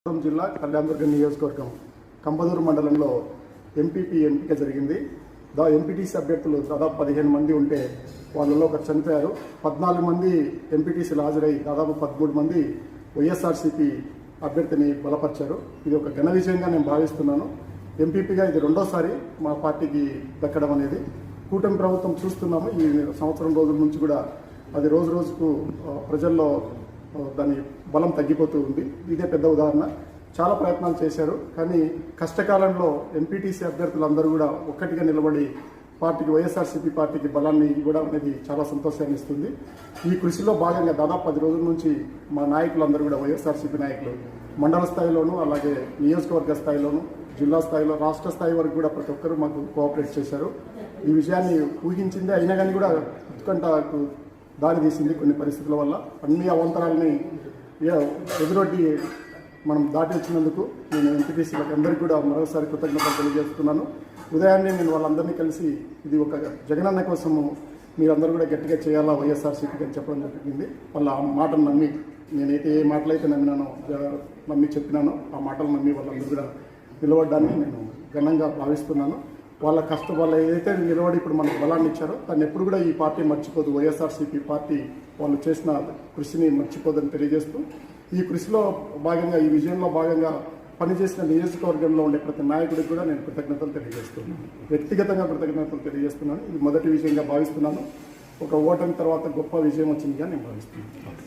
అనంతపురం జిల్లా కళ్యాణదుర్గం నియోజకవర్గం కంబదూరు మండలంలో ఎంపీపీ ఎంపిక జరిగింది. దా ఎంపీటీసీ అభ్యర్థులు దాదాపు పదిహేను మంది ఉంటే వాళ్ళలో ఒక చనిపోయారు. పద్నాలుగు మంది ఎంపీటీసీలు హాజరై దాదాపు పదమూడు మంది వైఎస్ఆర్సీపీ అభ్యర్థిని బలపరిచారు. ఇది ఒక ఘన విజయంగా నేను భావిస్తున్నాను. ఎంపీపీగా ఇది రెండోసారి మా పార్టీకి దక్కడం అనేది. కూటమి ప్రభుత్వం చూస్తున్నాము. ఈ సంవత్సరం రోజుల నుంచి కూడా అది రోజు రోజుకు ప్రజల్లో దాని బలం తగ్గిపోతూ ఉంది. ఇదే పెద్ద ఉదాహరణ. చాలా ప్రయత్నాలు చేశారు. కానీ కష్టకాలంలో ఎంపీటీసీ అభ్యర్థులందరూ కూడా ఒక్కటిగా నిలబడి పార్టీకి వైఎస్ఆర్సీపీ పార్టీకి బలాన్ని ఇవ్వడం అనేది చాలా సంతోషాన్ని ఇస్తుంది. ఈ కృషిలో భాగంగా దాదాపు పది రోజుల నుంచి మా నాయకులందరూ కూడా వైఎస్ఆర్సీపీ నాయకులు మండల స్థాయిలోనూ అలాగే నియోజకవర్గ స్థాయిలోనూ జిల్లా స్థాయిలో రాష్ట్ర స్థాయి వరకు కూడా ప్రతి ఒక్కరూ మాకు కోఆపరేట్ చేశారు. ఈ విషయాన్ని ఊహించిందే అయినా కానీ కూడా ఉత్కంఠకు దారి తీసింది కొన్ని పరిస్థితుల వల్ల. అన్ని అవంతరాలని ఎదురొడ్డి మనం దాటి వచ్చినందుకు నేను ఎంపీటీసీ అందరికీ కూడా మరోసారి కృతజ్ఞతలు తెలియజేస్తున్నాను. ఉదయాన్నే నేను వాళ్ళందరినీ కలిసి ఇది ఒక జగనన్న కోసము మీరందరూ కూడా గట్టిగా చేయాలా వైఎస్ఆర్సీపీకి అని చెప్పడం జరిగింది. వాళ్ళ ఆ మాటను నమ్మి నేనైతే ఏ మాటలైతే నమ్మినానో నమ్మి చెప్పినానో ఆ మాటలు నమ్మి వాళ్ళందరూ కూడా నిలబడ్డాన్ని నేను ఘనంగా భావిస్తున్నాను. వాళ్ళ కష్టం వాళ్ళ ఏదైతే నిలబడి ఇప్పుడు మనకు బలాన్ని ఇచ్చారో దాన్ని ఎప్పుడు కూడా ఈ పార్టీ మర్చిపోదు. వైఎస్ఆర్సీపీ పార్టీ వాళ్ళు చేసిన కృషిని మర్చిపోదని తెలియజేస్తూ ఈ కృషిలో భాగంగా ఈ విజయంలో భాగంగా పనిచేసిన నియోజకవర్గంలో ఉండే ప్రతి నాయకుడికి కూడా నేను కృతజ్ఞతలు తెలియజేస్తున్నాను. వ్యక్తిగతంగా కృతజ్ఞతలు తెలియజేస్తున్నాను. ఇది మొదటి విజయంగా భావిస్తున్నాను. ఒక ఓటమి తర్వాత గొప్ప విజయం వచ్చిందిగా నేను భావిస్తున్నాను.